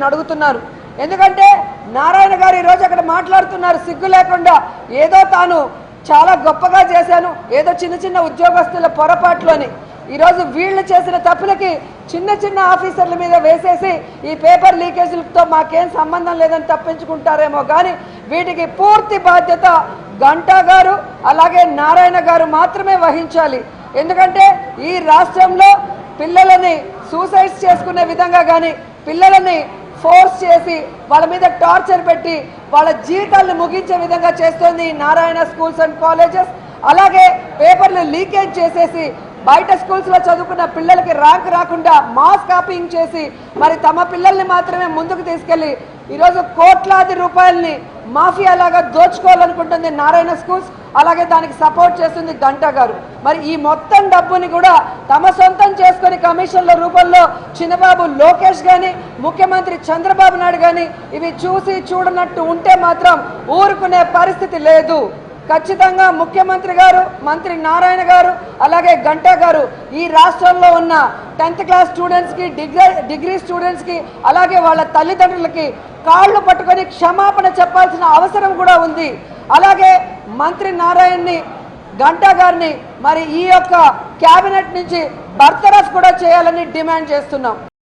నేను అడుగుతున్నారు. ఎందుకంటే నారాయణ గారు ఈరోజు అక్కడ మాట్లాడుతున్నారు సిగ్గు లేకుండా. ఏదో తాను చాలా గొప్పగా చేశాను ఏదో చిన్న చిన్న ఉద్యోగస్తుల పొరపాట్లోని ఈరోజు వీళ్ళు చేసిన తప్పులకి చిన్న చిన్న ఆఫీసర్ల మీద వేసేసి ఈ పేపర్ లీకేజీలతో మాకేం సంబంధం లేదని తప్పించుకుంటారేమో కానీ వీటికి పూర్తి బాధ్యత గంటా గారు అలాగే నారాయణ గారు మాత్రమే వహించాలి. ఎందుకంటే ఈ రాష్ట్రంలో పిల్లలని సూసైడ్స్ చేసుకునే విధంగా కానీ పిల్లలని ఫోర్స్ చేసి వాళ్ళ మీద టార్చర్ పెట్టి వాళ్ళ జీవితాలను ముగించే విధంగా చేస్తోంది నారాయణ స్కూల్స్ అండ్ కాలేజెస్. అలాగే పేపర్లు లీకేజ్ చేసేసి బయట స్కూల్స్లో చదువుకున్న పిల్లలకి ర్యాంక్ రాకుండా మాస్ కాపీయింగ్ చేసి మరి తమ పిల్లల్ని మాత్రమే ముందుకు తీసుకెళ్ళి ఈరోజు కోట్లాది రూపాయల్ని మాఫియా లాగా దోచుకోవాలనుకుంటుంది నారాయణ స్కూల్స్ అలాగే దానికి సపోర్ట్ చేస్తుంది గంటా గారు. మరి ఈ మొత్తం డబ్బుని కూడా తమ సొంతం చేసుకుని కమిషన్ల రూపంలో చిన్నబాబు లోకేష్ కానీ ముఖ్యమంత్రి చంద్రబాబు నాయుడు కానీ ఇవి చూసి చూడనట్టు ఉంటే మాత్రం ఊరుకునే పరిస్థితి లేదు. ఖచ్చితంగా ముఖ్యమంత్రి గారు మంత్రి నారాయణ గారు అలాగే గంటా గారు ఈ రాష్ట్రంలో ఉన్న టెన్త్ క్లాస్ స్టూడెంట్స్కి డిగ్రీ డిగ్రీ స్టూడెంట్స్కి అలాగే వాళ్ళ తల్లిదండ్రులకి కాళ్ళు పట్టుకొని క్షమాపణ చెప్పాల్సిన అవసరం కూడా ఉంది. అలాగే మంత్రి నారాయణని గంటా గారిని మరి ఈ యొక్క క్యాబినెట్ నుంచి బర్తరఫ్ కూడా చేయాలని డిమాండ్ చేస్తున్నాం.